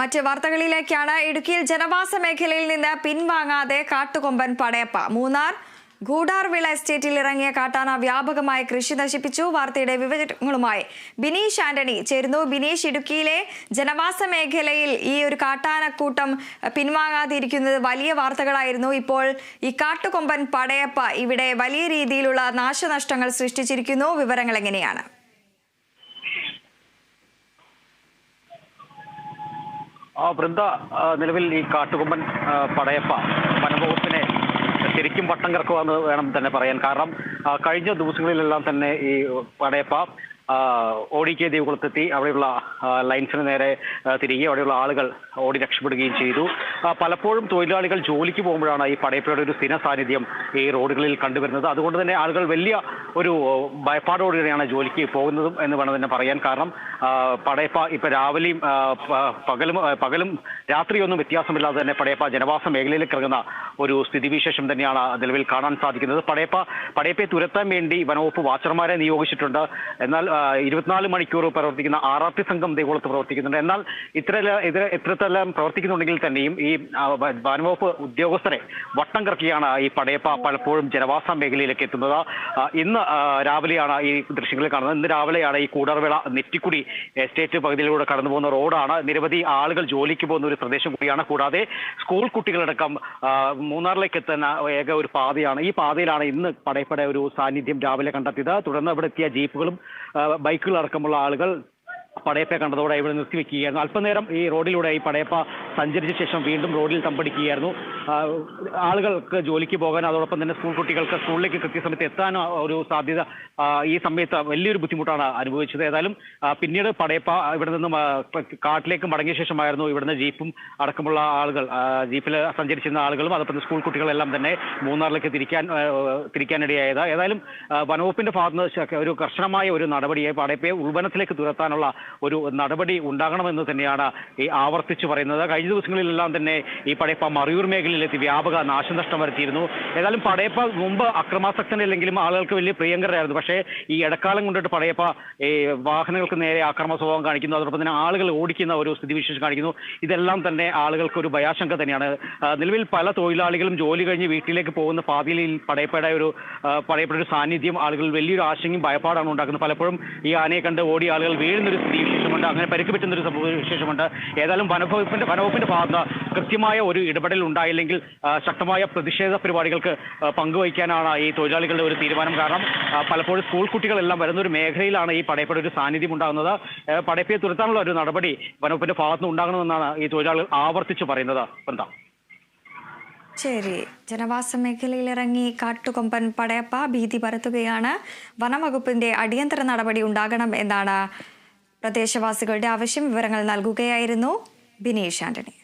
മറ്റ് വാർത്തകളിലേക്കാണ് ഇടുക്കിയിൽ ജനവാസ മേഖലയിൽ നിന്ന് പിൻവാങ്ങാതെ കാട്ടുകൊമ്പൻ പടയപ്പ. മൂന്നാർ ഗൂഡാർവിള എസ്റ്റേറ്റിൽ ഇറങ്ങിയ കാട്ടാന വ്യാപകമായി കൃഷി നശിപ്പിച്ചു. വാർത്തയുടെ വിവരങ്ങളുമായി ബിനീഷ് ആന്റണി ചേരുന്നു. ബിനീഷ് ഇടുക്കിയിലെ ജനവാസ മേഖലയിൽ ഈ ഒരു കാട്ടാനക്കൂട്ടം പിൻവാങ്ങാതിരിക്കുന്നത് വലിയ വാർത്തകളായിരുന്നു. ഇപ്പോൾ ഈ കാട്ടുകൊമ്പൻ പടയപ്പ ഇവിടെ വലിയ രീതിയിലുള്ള നാശനഷ്ടങ്ങൾ സൃഷ്ടിച്ചിരിക്കുന്നു. വിവരങ്ങൾ എങ്ങനെയാണ്? വൃന്ദ നിലവിൽ ഈ കാട്ടുകൊമ്പൻ പടയപ്പ വനംവകുപ്പിനെ ശരിക്കും വട്ടം കറക്കുവാന്ന് വേണം തന്നെ പറയാൻ. കാരണം കഴിഞ്ഞ ദിവസങ്ങളിലെല്ലാം തന്നെ ഈ പടയപ്പ ഓടിക്കെ ദേവികുളത്തെത്തി അവിടെയുള്ള ലൈൻസിന് നേരെ തിരികെ അവിടെയുള്ള ആളുകൾ ഓടി രക്ഷപ്പെടുകയും ചെയ്തു. പലപ്പോഴും തൊഴിലാളികൾ ജോലിക്ക് പോകുമ്പോഴാണ് ഈ പടയപ്പയുടെ ഒരു സ്ഥിര സാന്നിധ്യം ഈ റോഡുകളിൽ കണ്ടുവരുന്നത്. അതുകൊണ്ട് തന്നെ ആളുകൾ വലിയ ഒരു ഭയപ്പാടോടുകൂടിയാണ് ജോലിക്ക് പോകുന്നതും എന്ന് വേണം തന്നെ പറയാൻ. കാരണം പടയപ്പ ഇപ്പൊ രാവിലെയും പകലും പകലും രാത്രിയൊന്നും വ്യത്യാസമില്ലാതെ തന്നെ പടയപ്പ ജനവാസ മേഖലയിൽ ഇറങ്ങുന്ന ഒരു സ്ഥിതിവിശേഷം തന്നെയാണ് നിലവിൽ കാണാൻ സാധിക്കുന്നത്. പടയപ്പ പടയപ്പയെ തുരത്താൻ വേണ്ടി വനവകുപ്പ് വാച്ചർമാരെ നിയോഗിച്ചിട്ടുണ്ട്. എന്നാൽ ഇരുപത്തിനാല് മണിക്കൂർ പ്രവർത്തിക്കുന്ന ടി സംഘം ദേവകുളത്ത് പ്രവർത്തിക്കുന്നുണ്ട്. എന്നാൽ ഇത്ര ഇത്ര ഇത്രത്തെല്ലാം പ്രവർത്തിക്കുന്നുണ്ടെങ്കിൽ തന്നെയും ഈ വനംവകുപ്പ് ഉദ്യോഗസ്ഥരെ വട്ടം കറക്കിയാണ് ഈ പടയപ്പ പലപ്പോഴും ജനവാസ മേഖലയിലേക്ക് എത്തുന്നത്. ഇന്ന് രാവിലെയാണ് ഈ ദൃശ്യങ്ങളിൽ കാണുന്നത്. ഇന്ന് രാവിലെയാണ് ഈ കൂടർവിള നെറ്റിക്കുടി എസ്റ്റേറ്റ് പകുതിയിലൂടെ കടന്നു പോകുന്ന റോഡാണ്. നിരവധി ആളുകൾ ജോലിക്ക് പോകുന്ന ഒരു പ്രദേശം കൂടിയാണ്. കൂടാതെ സ്കൂൾ കുട്ടികളടക്കം മൂന്നാറിലേക്ക് എത്തുന്ന ഏക ഒരു പാതയാണ്. ഈ പാതയിലാണ് ഇന്ന് പടയപ്പയുടെ ഒരു സാന്നിധ്യം രാവിലെ കണ്ടെത്തിയത്. തുടർന്ന് അവിടെ എത്തിയ ജീപ്പുകളും ബൈക്കുകളടക്കമുള്ള ആളുകൾ പടയപ്പയെ കണ്ടതോടെ ഇവിടെ നിർത്തിവെക്കുകയായിരുന്നു. അല്പനേരം ഈ റോഡിലൂടെ ഈ പടയപ്പ സഞ്ചരിച്ച ശേഷം വീണ്ടും റോഡിൽ തമ്പടിക്കുകയായിരുന്നു. ആളുകൾക്ക് ജോലിക്ക് പോകാൻ അതോടൊപ്പം തന്നെ സ്കൂൾ കുട്ടികൾക്ക് സ്കൂളിലേക്ക് കൃത്യസമയത്ത് എത്താൻ ഒരു സാധ്യത ഈ സമയത്ത് വലിയൊരു ബുദ്ധിമുട്ടാണ് അനുഭവിച്ചത്. ഏതായാലും പിന്നീട് പടയപ്പ ഇവിടെ നിന്നും കാട്ടിലേക്ക് മടങ്ങിയ ശേഷമായിരുന്നു ഇവിടുന്ന് ജീപ്പും അടക്കമുള്ള ആളുകൾ ജീപ്പിൽ സഞ്ചരിച്ചിരുന്ന ആളുകളും അതോടൊപ്പം സ്കൂൾ കുട്ടികളെല്ലാം തന്നെ മൂന്നാറിലേക്ക് തിരിക്കാൻ തിരിക്കാനിടയായത്. ഏതായാലും വനവകുപ്പിന്റെ ഭാഗത്തുനിന്ന് ഒരു കർശനമായ ഒരു നടപടിയെ പടയപ്പയെ ഉൾവനത്തിലേക്ക് തുരത്താനുള്ള ഒരു നടപടി ഉണ്ടാകണമെന്ന് തന്നെയാണ് ഈ ആവർത്തിച്ചു പറയുന്നത്. കഴിഞ്ഞ ദിവസങ്ങളിലെല്ലാം തന്നെ ഈ പടയപ്പ മറയൂർ മേഖലയിലെത്തി വ്യാപക നാശനഷ്ടം വരുത്തിയിരുന്നു. ഏതായാലും പടയപ്പ മുമ്പ് അക്രമാസക്തനല്ലെങ്കിലും ആളുകൾക്ക് വലിയ പ്രിയങ്കരായിരുന്നു പക്ഷേ ഈ ഇടക്കാലം കൊണ്ടിട്ട് പടയപ്പ ഈ വാഹനങ്ങൾക്ക് നേരെ അക്രമ സ്വഭാവം കാണിക്കുന്നു. അതോടൊപ്പം തന്നെ ആളുകൾ ഓടിക്കുന്ന ഒരു സ്ഥിതിവിശേഷം കാണിക്കുന്നു. ഇതെല്ലാം തന്നെ ആളുകൾക്ക് ഒരു ഭയാശങ്ക തന്നെയാണ്. നിലവിൽ പല തൊഴിലാളികളും ജോലി കഴിഞ്ഞ് വീട്ടിലേക്ക് പോകുന്ന പാതിയിൽ പടയപ്പയുടെ ഒരു പടയപ്പയുടെ ഒരു സാന്നിധ്യം ആളുകൾ വലിയൊരു ആശങ്കയും ഭയപ്പാടാണ് ഉണ്ടാക്കുന്നത്. പലപ്പോഴും ഈ ആനയെ കണ്ട് ഓടി ആളുകൾ വീഴുന്നൊരു സ്ഥിതി വിശേഷമുണ്ട് അങ്ങനെ പരിക്ക് പറ്റുന്നൊരു സംഭവ വിശേഷമുണ്ട്. ഏതായാലും വനവകുപ്പിന്റെ വനവകുപ്പിന്റെ ഭാഗത്ത് കൃത്യമായ ഒരു ഇടപെടൽ ഉണ്ടായില്ലെങ്കിൽ ശക്തമായ പ്രതിഷേധ പരിപാടികൾക്ക് പങ്കുവയ്ക്കാനാണ് ഈ തൊഴിലാളികളുടെ ഒരു തീരുമാനം. കാരണം പലപ്പോഴും സ്കൂൾ കുട്ടികളെല്ലാം വരുന്ന ഒരു മേഖലയിലാണ് ഈ പടയപ്പയുടെ ഒരു സാന്നിധ്യം ഉണ്ടാകുന്നത്. പടയപ്പയെ തുരത്താനുള്ള ഒരു നടപടി വനവകുപ്പിന്റെ ഭാഗത്തുനിന്ന് ഉണ്ടാകണമെന്നാണ് ഈ തൊഴിലാളികൾ ആവർത്തിച്ച് പറയുന്നത്. എന്താ ശരി. ജനവാസ മേഖലയിൽ ഇറങ്ങി കാട്ടുകൊമ്പൻ പടയപ്പ ഭീതി പരത്തുകയാണ്. വനംവകുപ്പിന്റെ അടിയന്തര നടപടി ഉണ്ടാകണം എന്നാണ് പ്രദേശവാസികളുടെ ആവശ്യം. വിവരങ്ങൾ നൽകുകയായിരുന്നു. ബിനീഷ് ആന്റണി.